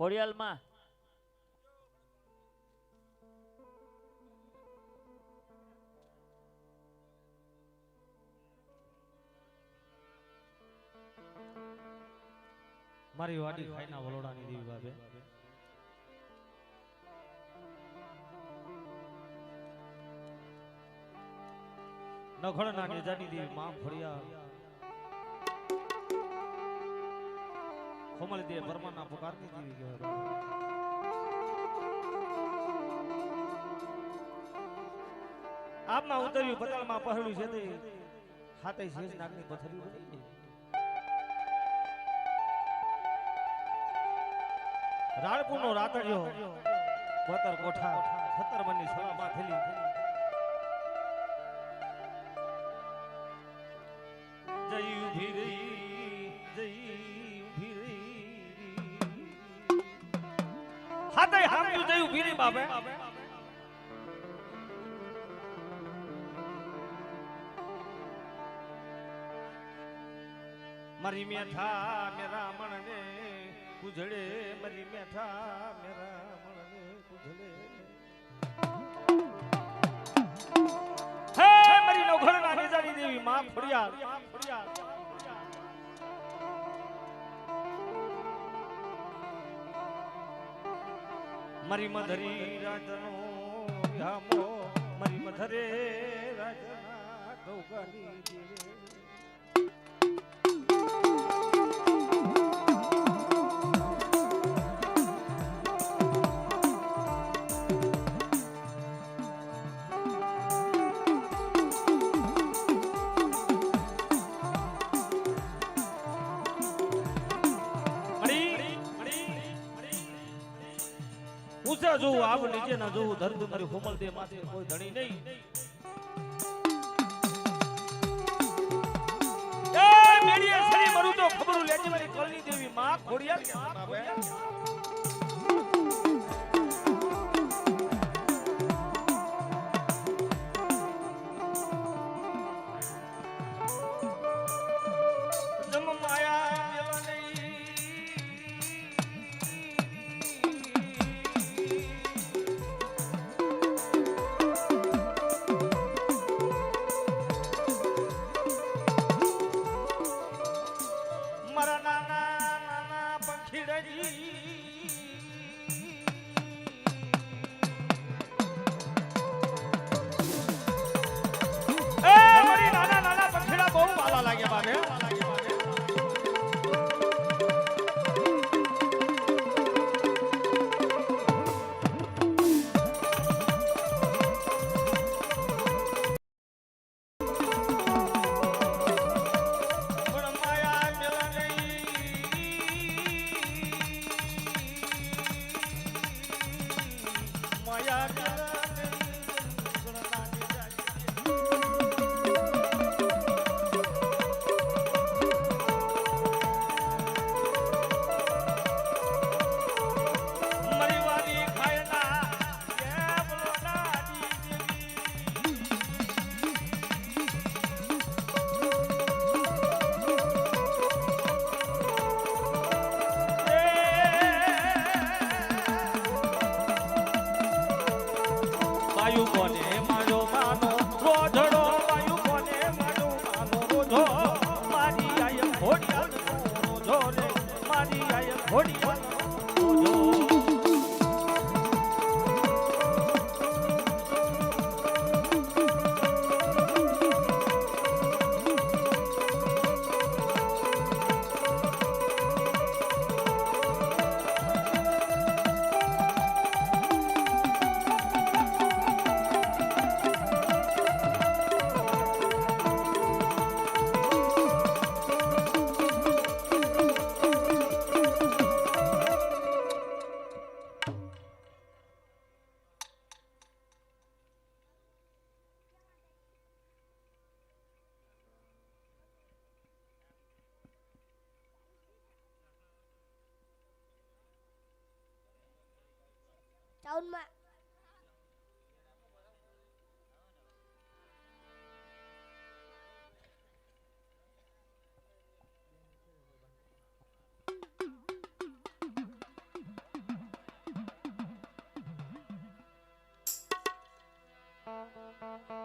ખોડિયાલમાં. મારી વાડી ખાઈના વલોડાની દેવી બાબે નખળ નાખે જાની દેવી માં ફળિયા. કોમલ દેવ વર્માના પુકારતી જીવી કહેવાય આપમાં ઉતર્યું પતાળમાં પહેર્યું છે તે. હાથે શેષ નાગની પથરી બની ગઈ રાણપુર નો રાતડિયો બતર કોઠા સત્તર મનની સલા બાથેલી જય ઊભી જય ઊભી રહી બાબે મારી મેઠા મેરા મણને કુજળે મારી મેઠા રામણ ને કુજળે હે મરી નો ઘર ના દેવી, માં ફળિયાર. મારી મધરી રાજનો વિહામો મારી મધરે રાજના ગૌગાની દેવી જોવું ના જોવું ધરતી મારી હોમલ દે માથે કોઈ ધણી નહીં. એ મેડીએ સરી, મરું તો ખબરું લેજે મારી કલની દેવી માં ખોડિયાર. મારી આય ઘોડિયાનો tahun mak Thank you.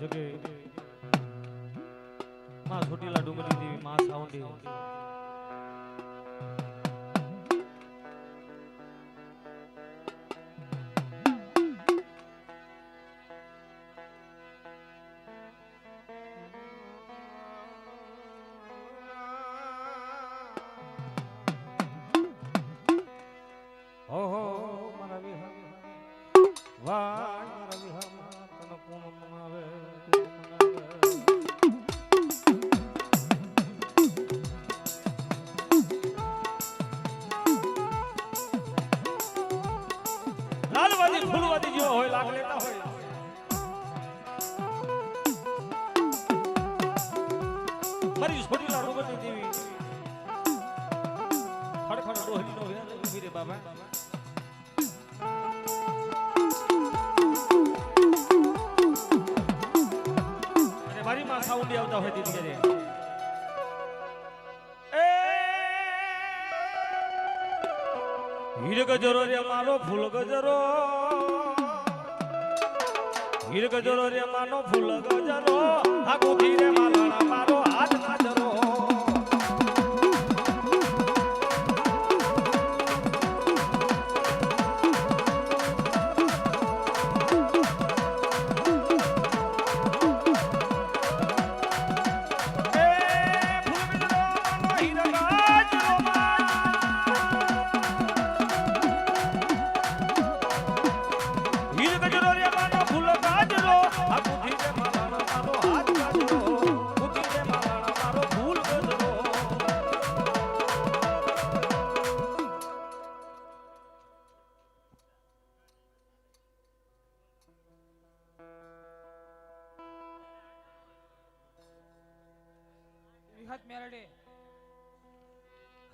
જોકે માં છોટીલા ડુંગરી દેવી માં સાઉન્ડી રે અને મારી માં સાઉન્ડી આવતા હોય દીદી કરે હીર રે મારો ફૂલ ગજરો હીર રે માનો ફૂલ ગજરો આ રે મારો હાથ ગાજરો વિહત મેલડી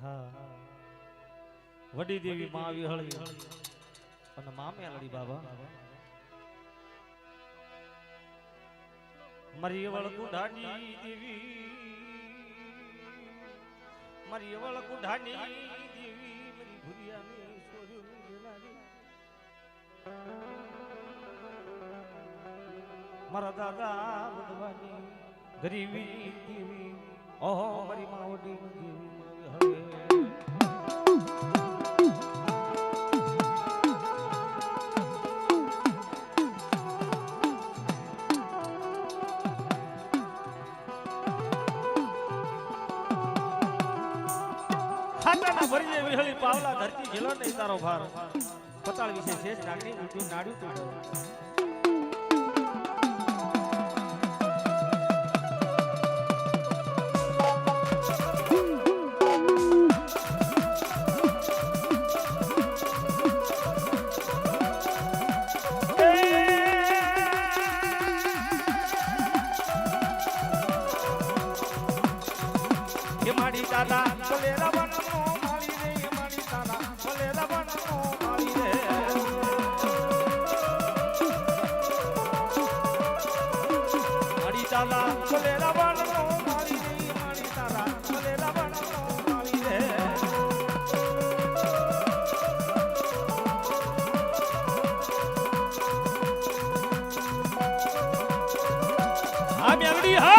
હા વડી દેવી માં વિહળી અને મામે મેલડી બાબા. મરી વળ કુઢાની દેવી. મરી વળ કુઢાની દેવી. મારી ભુરિયાની વેલાની. મારા દાદા ગરીબી દેવી. ઓહો મારી માવડી ખાતાના પાવલા ધરતી ઝીલો નહીં તારો ભાર. પતાળ વિશે શેષ નાગની નાડ્યું તું દાદા બોલે રવણનો માળી રે માડી દાદા બોલે રવણનો મેલડી હા.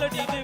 મારી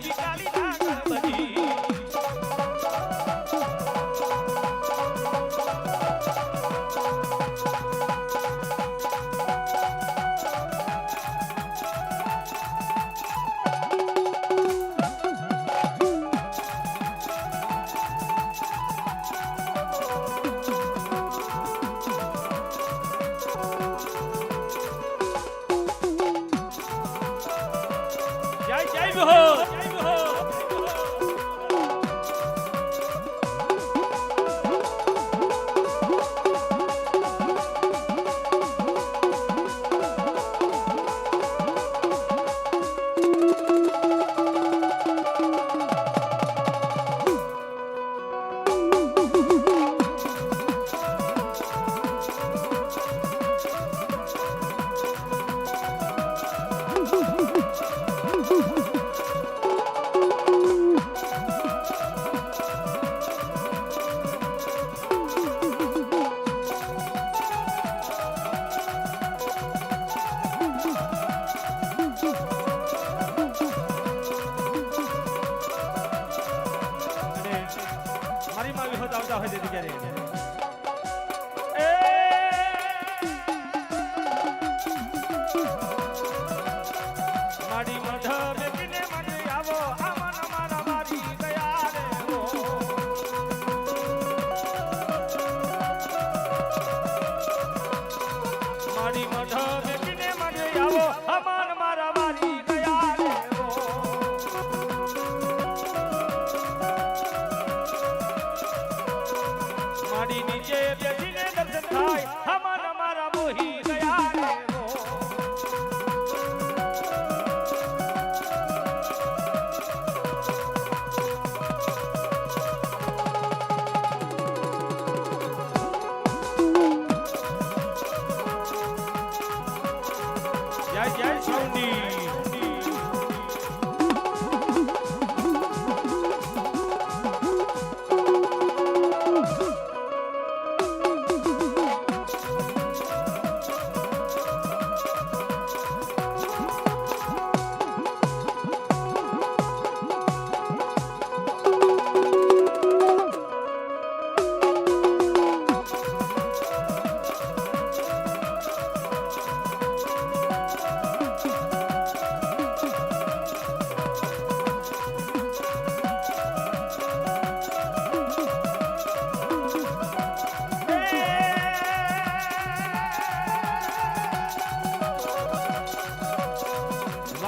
વિહોત આવતા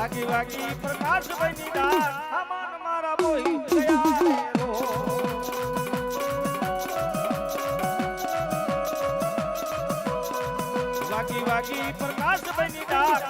વાગી વાગી પ્રકાશ બની દાન હમાન મારા મોહી ગયા. વાગી વાગી પ્રકાશ બની દાન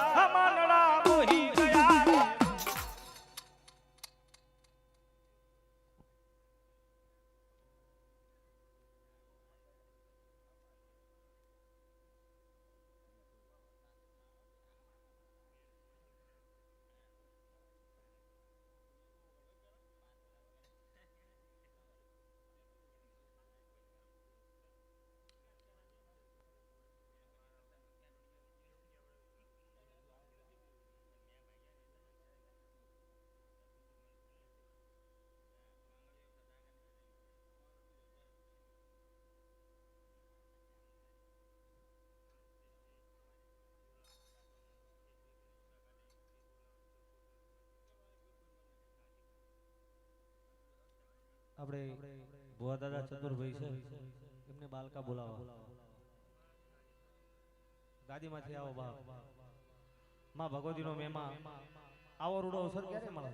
આપણે ભુવા દાદા ચતુરભાઈ છે એમને બાલકા બોલાવા. ગાદીમાંથી આવો બાપ. માં ભગવતીનો મહેમા. આવો રૂડો અવસર ક્યારે મળે?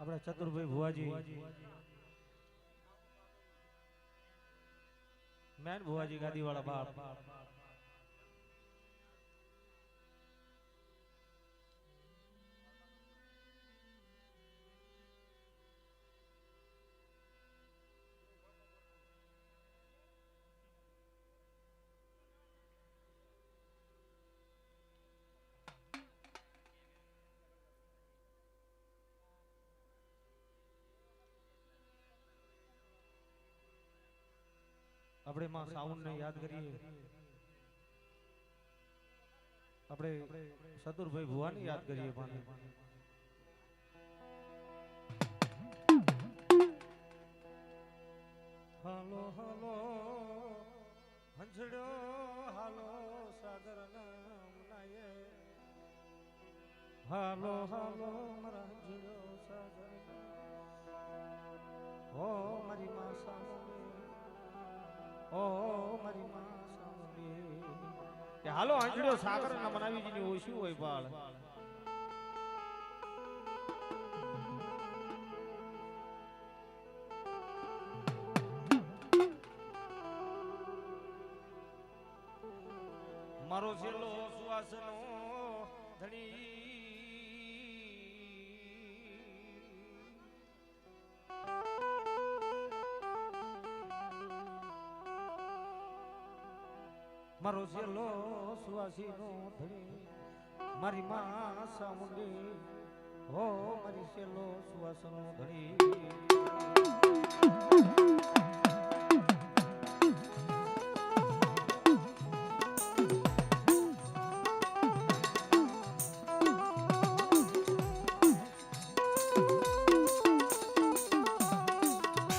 આપણા ચતુરભાઈ ભુવાજી. મેન ભુવાજી ગાદી ગાદીવાળા બાપ. આપણે માં સાઉન્ડ ને યાદ કરીએ. આપણે ચતુરભાઈ ભુવાને યાદ કરીએ પણ. હાલો હાલો હંસડો હાલો, સાગર નામનાયે હાલો હાલો મારા સાગર ઓ મારી માં સામુની ઓ, મારી કે હાલો હંસડો સાગર ના મનાવી જીની ઓછી હોય બાળ? મારો છેલ્લો સુવાસનો ધણી મારો છેલ્લો સુવાસી નો ધણી મારી માં સામુંડી. હો મારી છેલ્લો સુવાસનો ધણી.